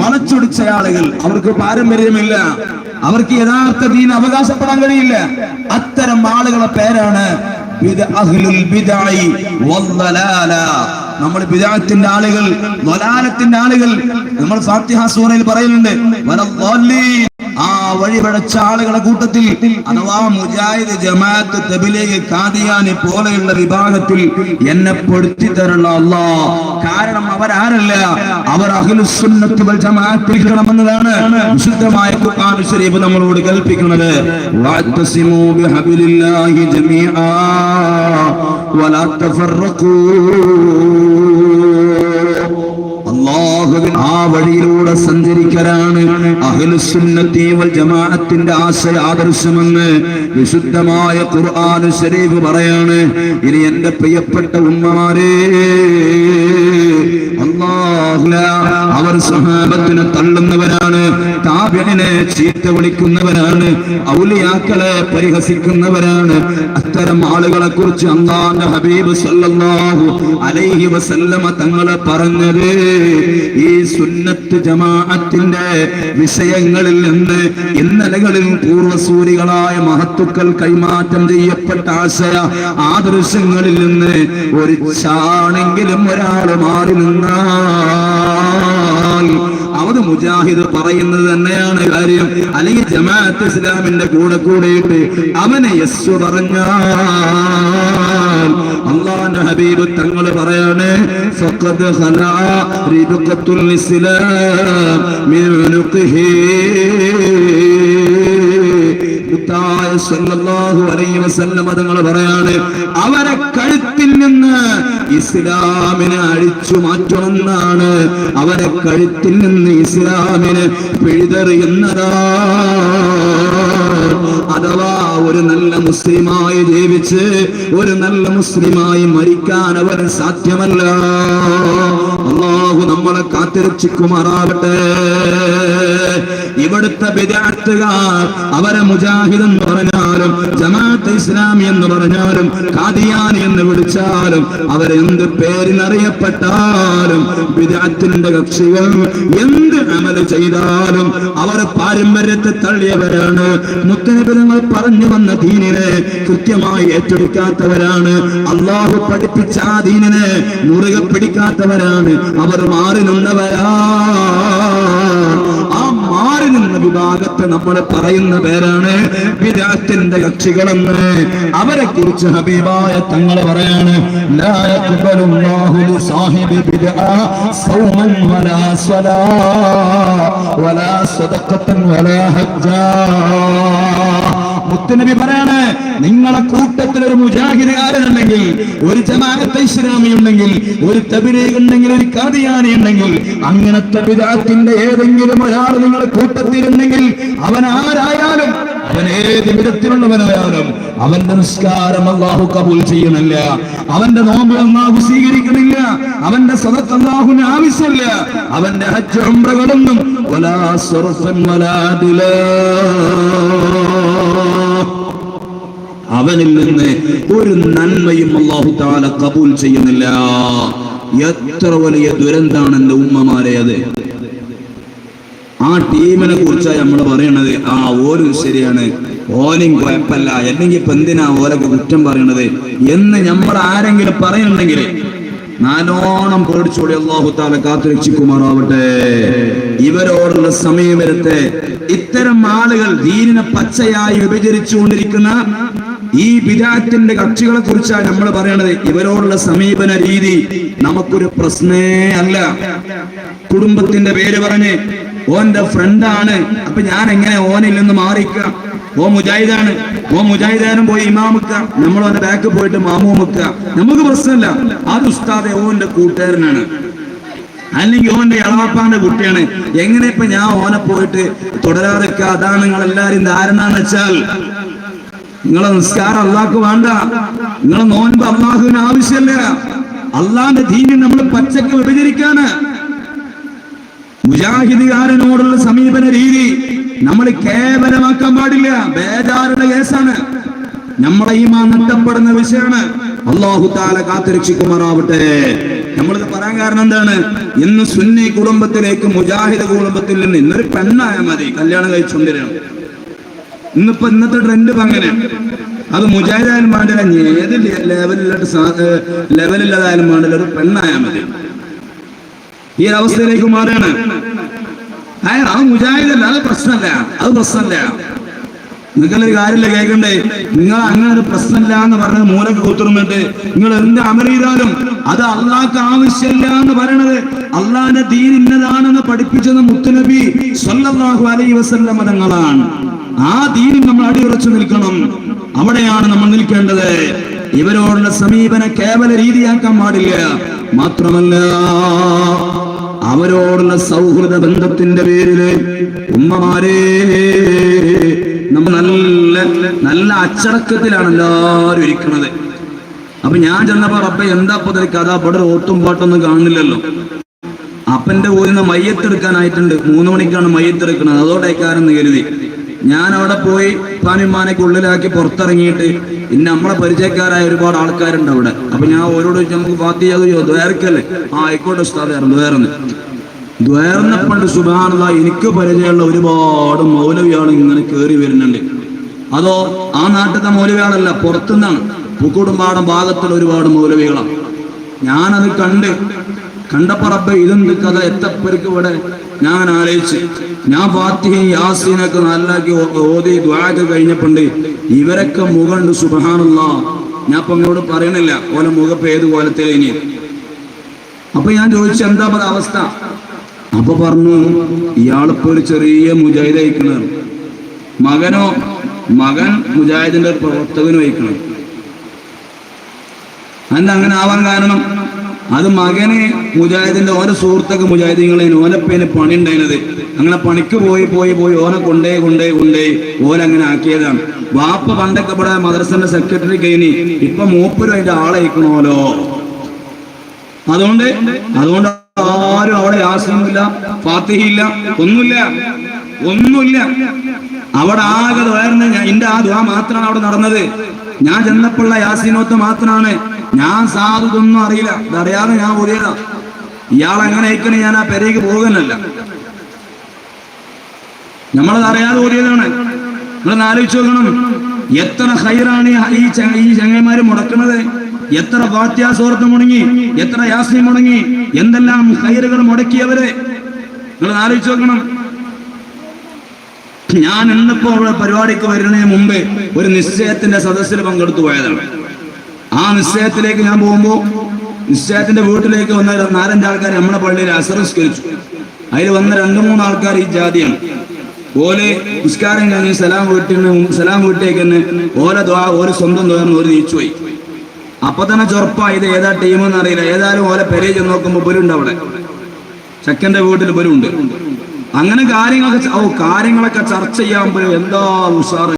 വളച്ചൊടിച്ച ആളുകൾ അവർക്ക് പാരമ്പര്യമില്ല അവർക്ക് യഥാർത്ഥ ദീൻ അവകാശപ്പെടാൻ കഴിയില്ല അത്തരം ആളുകളെ പേരാണ്. നമ്മൾ ബിദഅത്തിന്റെ ആളുകൾ വലാലത്തിന്റെ ആളുകൾ നമ്മൾ ഫാത്തിഹ സൂറയിൽ പറയുന്നുണ്ട്. ആ വഴിപഴച്ച ആളുകളെ കൂട്ടത്തിൽ അഥവാ മുജാഹിദ് ജമാഅത്ത് തബിലേക്ക് കാദിയാനി പോലെയുള്ള വിഭാഗത്തിൽ എന്നെ പൊടുത്തി തരുള്ള അല്ലാ കാരണം അവരാരല്ല? അവർ അഖിലുസുന്നത്ത് വൽ ജമാഅത്തിൽക്കണമെന്നതാണ് വിശുദ്ധമായ ഖുർആൻ ശരീഫ് നമ്മളോട് കൽപ്പിക്കുന്നത് വഅത്തസിമു ബിഹബിലില്ലാഹി ജമീആ വലാ തഫറഖൂ ആ വഴിയിലൂടെ സഞ്ചരിക്കലാണ് അഹ്ലുസുന്നത്തി വൽ ജമാഅത്തിന്റെ ആശയ ആദർശമെന്ന് വിശുദ്ധമായ ഖുർആൻ ശരീഫ് പറയാണ്. ഇനി എന്റെ പ്രിയപ്പെട്ട ഉമ്മമാരെ അവർ സഹാബത്തിനെ തള്ളുന്നവരാണ് താപനെ ചീത്ത വിളിക്കുന്നവരാണ് ഔലിയാക്കളെ പരിഹസിക്കുന്നവരാണ്. അത്തരം ആളുകളെ കുറിച്ച് അള്ളാന്റെ ഹബീബ് സല്ലല്ലാഹു അലൈഹി വസല്ലമ തങ്ങളെ പറഞ്ഞത് ഈ സുന്നത്ത് ജമാഅത്തിന്റെ വിഷയങ്ങളിൽ നിന്ന് ഇന്നലകളിൽ പൂർവസൂരികളായ മഹത്തുക്കൾ കൈമാറ്റം ചെയ്യപ്പെട്ട ആശയ ആദർശങ്ങളിൽ നിന്ന് ഒരു ചാണെങ്കിലും ഒരാൾ മാറി നിന്നാൽ അവത് മുജാഹിദ് പറയുന്നത് തന്നെയാണ് കാര്യം. അല്ലെങ്കിൽ ജമാഅത്ത് ഇസ്ലാമിന്റെ കൂടെ കൂടെയിട്ട് അവനെ യസ്സു പറഞ്ഞാൽ അള്ളാന്റെ ഹബീബ് തങ്ങൾ പറയാണ് ഇസ്ലാം തങ്ങൾ പറയാണ് അവരെ കഴുത്തിൽ നിന്ന് ഇസ്ലാമിനെ അഴിച്ചു മാറ്റുമെന്നാണ് അവരെ കഴുത്തിൽ നിന്ന് ഇസ്ലാമിനെ പിഴുതെറിയുന്നതാ. അഥവാ ഒരു നല്ല മുസ്ലിമായി ജീവിച്ച് ഒരു നല്ല മുസ്ലിമായി മരിക്കാൻ അവന് സാധ്യമല്ല. അള്ളാഹു നമ്മളെ കാത്തിരക്ഷിക്കുമാറാവട്ടെ. ഇവിടുത്തെ വിദ്യാർത്ഥികാർ അവരെ മുജാഹിദ് എന്ന് പറഞ്ഞാലും ജമാഅത്ത് ഇസ്ലാമി എന്ന് പറഞ്ഞാലും കാദിയാനി എന്ന് വിളിച്ചാലും അവരെന്ത് പേരിനറിയപ്പെട്ടാലും വിദ്യാർത്ഥിന്റെ കക്ഷികൾ എന്ത് അമൽ ചെയ്താലും അവർ പാരമ്പര്യത്തെ തള്ളിയവരാണ്. മുത്തനബിലങ്ങൾ പറഞ്ഞു വന്ന ദീനിനെ കൃത്യമായി ഏറ്റെടുക്കാത്തവരാണ്. അള്ളാഹു പഠിപ്പിച്ച ആ ദീനിനെ മുറുകെ പിടിക്കാത്തവരാണ്. അവർ മാറി നിന്നവരാ. വിഭാഗത്തെ നമ്മൾ പറയുന്ന പേരാണ് വിരാത്തിന്റെ കക്ഷികളെന്ന്. അവരെ കുറിച്ച് ഹബീബായ തങ്ങൾ പറയാണ് ലാ صدقة ولا ബിദ്അ മുത്തുനബി പറയാണ് നിങ്ങളെ കൂട്ടത്തിൽ ഒരു മുജാഹിദുകാരൻ ഉണ്ടെങ്കിൽ ഒരു ജമാഅത്തെ ഇസ്ലാമി ഉണ്ടെങ്കിൽ ഒരു തബിലീഗ് ഉണ്ടെങ്കിൽ ഒരു കാദിയാനി ഉണ്ടെങ്കിൽ അങ്ങനത്തെ വിദാത്തിന്റെ ഏതെങ്കിലും ഒരാൾ നിങ്ങളെ കൂട്ടത്തിലുണ്ടെങ്കിൽ അവൻ ആരായാലും അവൻ ഏത് വിധത്തിലുള്ളവനായാലും അവന്റെ നിസ്കാരം അള്ളാഹു കബൂൽ ചെയ്യുന്നില്ല അവന്റെ നോമ്പ് അള്ളാഹു സ്വീകരിക്കുന്നില്ല അവന്റെ സദത്ത് അള്ളാഹുന് ആവശ്യമില്ല അവന്റെ ഹജ്ജ് ഉംറകളൊന്നും വലാ സർഫൻ വലാ ദിലാ. അവനിൽ നിന്ന് ഒരു നന്മയും അള്ളാഹു താല കബൂൽ ചെയ്യുന്നില്ല. എത്ര വലിയ ദുരന്താണ് എന്റെ ഉമ്മമാരെ അത്. ആ ടീമിനെ കുറിച്ചാണ് നമ്മൾ പറയണത്. ആ ഓരും ശരിയാണ്. ഓനും കുഴപ്പമില്ല. അല്ലെങ്കിൽ ഇപ്പൊ എന്തിനാ ഓരൊക്കെ കുറ്റം പറയണത്? എന്ന് നമ്മൾ ആരെങ്കിലും പറയുന്നുണ്ടെങ്കിൽ നാലോണം പേടിച്ചോടി അള്ളാഹു താല കാത്തുരക്ഷിക്കുമാറാവട്ടെ. ഇവരോടുള്ള സമീപനത്തെ ഇത്തരം ആളുകൾ ദീനിനെ പച്ചയായി വിഭജിച്ചുകൊണ്ടിരിക്കുന്ന ഈ വിദാത്തിന്റെ കക്ഷികളെ കുറിച്ചാണ് നമ്മൾ പറയണത്. ഇവരോടുള്ള സമീപന രീതി നമുക്കൊരു പ്രശ്നേ അല്ല. കുടുംബത്തിന്റെ പേര് പറഞ്ഞ് ഓന്റെ ഫ്രണ്ടാണ്. അപ്പൊ ഞാൻ എങ്ങനെ ഓനിൽ നിന്ന് മാറിക്കാം? ഓ മുജാഹിദാണ്. ഓ മുജാഹിദാനും പോയി ഇമാമുക്ക. നമ്മൾ ഓന്റെ ബാക്ക് പോയിട്ട് മാമൂമുക്ക നമുക്ക് പ്രശ്നമില്ല അത് ഉസ്താദെ ഓന്റെ കൂട്ടുകാരനാണ്. അല്ലെങ്കിൽ ഓന്റെ ഇളവാപ്പാന്റെ കുട്ടിയാണ്. എങ്ങനെ ഇപ്പൊ ഞാൻ ഓനെ പോയിട്ട് തുടരാതൊക്കെ അതാണ് നിങ്ങൾ എല്ലാരും ധാരണ വെച്ചാൽ നിങ്ങളെ നിസ്കാരം അള്ളാഹ്ക്ക് വേണ്ട. നിങ്ങളെ നോൻപ് അള്ളാഹുവിന് ആവശ്യമല്ല അള്ളാന്റെ ദീനിൽ നമ്മൾ പച്ചക്ക് വിഭജിക്കാണ് മുജാഹിദുകാരനോടുള്ള സമീപന രീതി നമ്മൾ കേവലമാക്കാൻ പാടില്ല. ബേജാറുടെ കേസാണ്. നമ്മളെ ഈമാ നഷ്ടപ്പെടുന്ന വിഷയമാണ്. അള്ളാഹു താല കാത്തുരക്ഷിക്കുമാറാവട്ടെ. നമ്മളിത് പറയാൻ കാരണം എന്താണ്? ഇന്ന് സുന്നി കുടുംബത്തിലേക്ക് മുജാഹിദ് കുടുംബത്തിൽ നിന്ന് ഇന്നൊരു പെണ്ണായ മതി. കല്യാണം കഴിച്ചുകൊണ്ടിരണം ഇന്നിപ്പോ ഇന്നത്തെ ട്രെൻഡ് ഇപ്പൊ അങ്ങനെ. അത് മുജാഹിദായാലും ഇനി ഏത് ലെവലിലോട്ട് ലെവലില്ലാതായാലും വേണ്ടില്ല ഒരു പെണ്ണായാൽ മതി. ഈ അവസ്ഥയിലേക്ക് മാറുകയാണ്. അയാൾ അത് മുജാഹിദല്ല അത് പ്രശ്നമല്ല അത് പ്രശ്നമല്ല. നിങ്ങളൊരു കാര്യമില്ല കേൾക്കണ്ടേ? നിങ്ങൾ അങ്ങനെ ഒരു പ്രശ്നമില്ല എന്ന് പറഞ്ഞത് മൂലക്ക് കുത്തുറുന്നിട്ട് നിങ്ങൾ എന്ത് അമൽ അത് അള്ളാഹ്ക്ക് ആവശ്യമില്ല എന്ന് പറയണത് അള്ളാഹിന്റെ ദീൻ ഇന്നതാണെന്ന് പഠിപ്പിച്ചത് മുത്തുനബി സല്ലല്ലാഹു അലൈഹി വസല്ലം തങ്ങളാണ്. ആ ദീനിൽ നമ്മൾ അടിയുറച്ചു നിൽക്കണം. അവിടെയാണ് നമ്മൾ നിൽക്കേണ്ടത്. ഇവരോടുള്ള സമീപന കേവല രീതിയാക്കാൻ പാടില്ല. മാത്രമല്ല അവരോടുള്ള സൗഹൃദ ബന്ധത്തിന്റെ പേരിൽ ഉമ്മമാരെ നമ്മൾ നല്ല നല്ല അച്ചടക്കത്തിലാണ് എല്ലാവരും ഇരിക്കുന്നത്. അപ്പൊ ഞാൻ ചെന്നപ്പോ അപ്പ എന്താ ഇപ്പൊ കഥ അവിടെ ഓട്ടും പാട്ടൊന്നും കാണുന്നില്ലല്ലോ. അപ്പന്റെ ഊരിന്ന് മയ്യത്തെടുക്കാനായിട്ടുണ്ട് മൂന്ന് മണിക്കാണ് മയ്യത്തെടുക്കുന്നത് അതോടേക്കാരെന്ന് കരുതി. ഞാൻ അവിടെ പോയി പാനിമാനൊക്കെ ഉള്ളിലാക്കി പുറത്തിറങ്ങിയിട്ട് ഇന്ന് നമ്മളെ പരിചയക്കാരായ ഒരുപാട് ആൾക്കാരുണ്ട് അവിടെ. അപ്പൊ ഞാൻ ഓരോട് നമുക്ക് പാത്തി ദ്വേർക്കല്ലേ ആ ആയിക്കോട്ടെ ഉസ്താദ് ദ്വേർന്ന് ദ്വേർന്നപ്പണ്ട് സുബാനുള്ള എനിക്ക് പരിചയമുള്ള ഒരുപാട് മൗലവിയാണ് ഇങ്ങനെ കയറി വരുന്നുണ്ട്. അതോ ആ നാട്ടിലത്തെ മൗലവിയാണല്ല പുറത്തുനിന്നാണ്. പൂക്കോടുംപാടം ഭാഗത്തുള്ള ഒരുപാട് മൗലവികളാണ് ഞാനത് കണ്ട് കണ്ടപ്പോ റബ്ബെ ഇതെന്ത് കഥ? എത്തപ്പേർക്ക് ഇവിടെ ഞാൻ ആലോചിച്ച്. ഞാൻ ഫാത്തിഹയും യാസീനൊക്കെ നല്ലാക്കി ഓതി ദ്വാരൊക്കെ കഴിഞ്ഞപ്പോണ്ട് ഇവരൊക്കെ മുഖണ്ട് സുബഹാനുള്ള ഞാൻ ഇപ്പൊ അങ്ങോട്ട് പറയണില്ല. ഓല മുഖപ്പ് ഏത് കോലത്തിൽ ഇനി? അപ്പൊ ഞാൻ ചോദിച്ചു എന്താ പറ അവസ്ഥ? അപ്പൊ പറഞ്ഞു ഇയാളിപ്പോ ഒരു ചെറിയ മുജാഹിദ് അയക്കണ മകനോ മകൻ മുജാഹിദിന്റെ പ്രവർത്തകനും അയക്കണം എന്താ അങ്ങനെ ആവാൻ കാരണം? അത് മകന് മുജാഹിദിന്റെ ഓരോ സുഹൃത്തൊക്കെ മുജാഹിദിങ്ങളെ ഓലപ്പേന് പണി ഉണ്ടായിരുന്നത് അങ്ങനെ പണിക്ക് പോയി പോയി പോയി ഓനെ കൊണ്ടേ കൊണ്ടേ കൊണ്ടേ ഓരങ്ങനെ ആക്കിയതാണ്. വാപ്പ പണ്ടൊക്കെ ഇവിടെ മദ്രസന്റെ സെക്രട്ടറി കഴിഞ്ഞ് ഇപ്പൊ മൂപ്പരും അതിന്റെ ആളയക്കണോലോ? അതുകൊണ്ട് അതുകൊണ്ട് ആരും അവിടെ യാസനമില്ല ഫാത്തിഹയില്ല ഒന്നുമില്ല ഒന്നുമില്ല. അവിടെ ആകെ ഉയർന്ന് എന്റെ ആ ദ്വാ മാത്രമാണ് അവിടെ നടന്നത്. ഞാൻ ചെന്നപ്പോഴുള്ള യാസീനോത്ത് മാത്രമാണ് ഞാൻ സാധു ഇതൊന്നും അറിയില്ല ഇതറിയാതെ ഞാൻ ഓടിയതാ. ഇയാൾ അങ്ങനെ അയക്കണേ ഞാൻ ആ പെരേക്ക് പോകുന്നല്ല നമ്മളത് അറിയാതെ ഓടിയതാണ്. നിങ്ങളൊന്ന് ആലോചിച്ച് നോക്കണം. എത്ര ഹൈറാണ് ഈ- ഈ ചങ്ങന്മാര് മുടക്കുന്നത്? എത്ര ഫാത്യാസോർത്ത് മുടങ്ങി? എത്ര യാസ്നി മുടങ്ങി? എന്തെല്ലാം ഹൈറുകൾ മുടക്കിയവരെ? നിങ്ങൾ ആലോചിച്ച് നോക്കണം. ഞാൻ ഇന്നിപ്പോ പരിപാടിക്ക് വരുന്നതിന് മുമ്പ് ഒരു നിശ്ചയത്തിന്റെ സദസ്സിൽ പങ്കെടുത്തു പോയതാണ്. ആ നിശ്ചയത്തിലേക്ക് ഞാൻ പോകുമ്പോ നിശ്ചയത്തിന്റെ വീട്ടിലേക്ക് വന്ന ഒരു നാലഞ്ച് ആൾക്കാർ നമ്മുടെ പള്ളിയിൽ അസംസ്കരിച്ചു അതിൽ വന്ന രണ്ടു മൂന്ന് ആൾക്കാർ ഈ ജാതിയാണ്. ഓലെ നിസ്കാരം കഴിഞ്ഞ് സലാം വീട്ടിന് സലാം വീട്ടിലേക്ക് തന്നെ ഓല ദ്വാ ഓൽ സ്വന്തം ദ്വാരം ഒരു നീച്ചു പോയി അപ്പൊ തന്നെ ചൊറപ്പാ ഇത് ഏതാ ടീമെന്ന് അറിയില്ല. ഏതായാലും ഓലെ പെരേ ചെന്ന് നോക്കുമ്പോ ബലുണ്ട് അവിടെ. ചെക്കന്റെ വീട്ടിൽ ബലുണ്ട്. അങ്ങനെ കാര്യങ്ങളൊക്കെ ഓ കാര്യങ്ങളൊക്കെ ചർച്ച ചെയ്യാൻ പോലും എന്താ ഉഷാറ്